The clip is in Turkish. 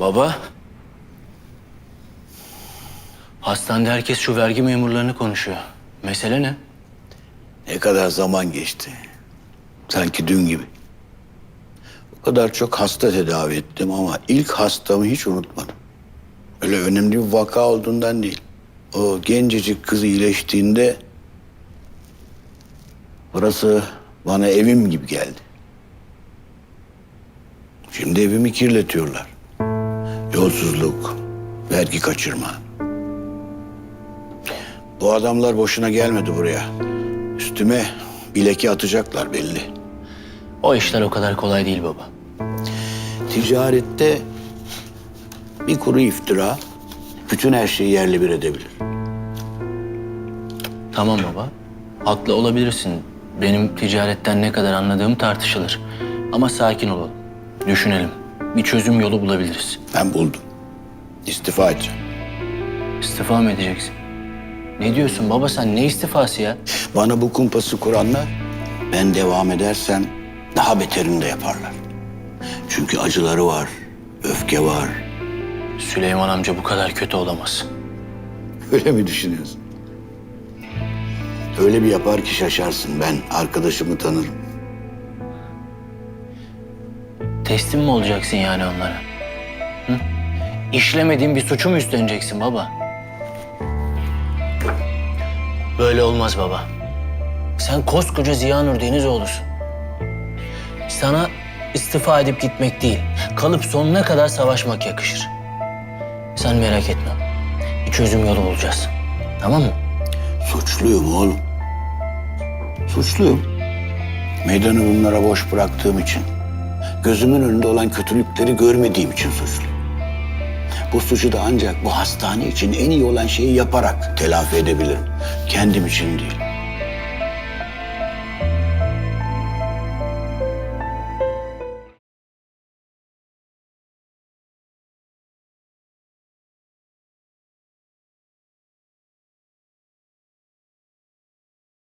Baba. Hastanede herkes şu vergi memurlarını konuşuyor. Mesele ne? Ne kadar zaman geçti. Sanki dün gibi. O kadar çok hasta tedavi ettim ama ilk hastamı hiç unutmadım. Öyle önemli bir vaka olduğundan değil. O gencecik kız iyileştiğinde burası bana evim gibi geldi. Şimdi evimi kirletiyorlar. Yolsuzluk, vergi kaçırma. Bu adamlar boşuna gelmedi buraya. Üstüme bileki atacaklar belli. O işler o kadar kolay değil baba. Ticarette bir kuru iftira bütün her şeyi yerle bir edebilir. Tamam baba. Haklı olabilirsin. Benim ticaretten ne kadar anladığım tartışılır. Ama sakin olalım. Düşünelim. Bir çözüm yolu bulabiliriz. Ben buldum. İstifa edeceğim. İstifa mı edeceksin? Ne diyorsun baba sen? Ne istifası ya? Bana bu kumpası kuranlar ben devam edersem daha beterini de yaparlar. Çünkü acıları var, öfke var. Süleyman amca bu kadar kötü olamaz. Öyle mi düşünüyorsun? Öyle bir yapar ki şaşarsın. Ben arkadaşımı tanırım. Teslim mi olacaksın yani onlara? Hı? İşlemediğin bir suçu mu üstleneceksin baba? Böyle olmaz baba. Sen koskoca Ziyanur Denizoğlu'sun. Sana istifa edip gitmek değil, kalıp sonuna kadar savaşmak yakışır. Sen merak etme. Bir çözüm yolu bulacağız. Tamam mı? Suçluyum oğlum. Suçluyum. Meydanı bunlara boş bıraktığım için. Gözümün önünde olan kötülükleri görmediğim için suçluyum. Bu suçu da ancak bu hastane için en iyi olan şeyi yaparak telafi edebilirim. Kendim için değil.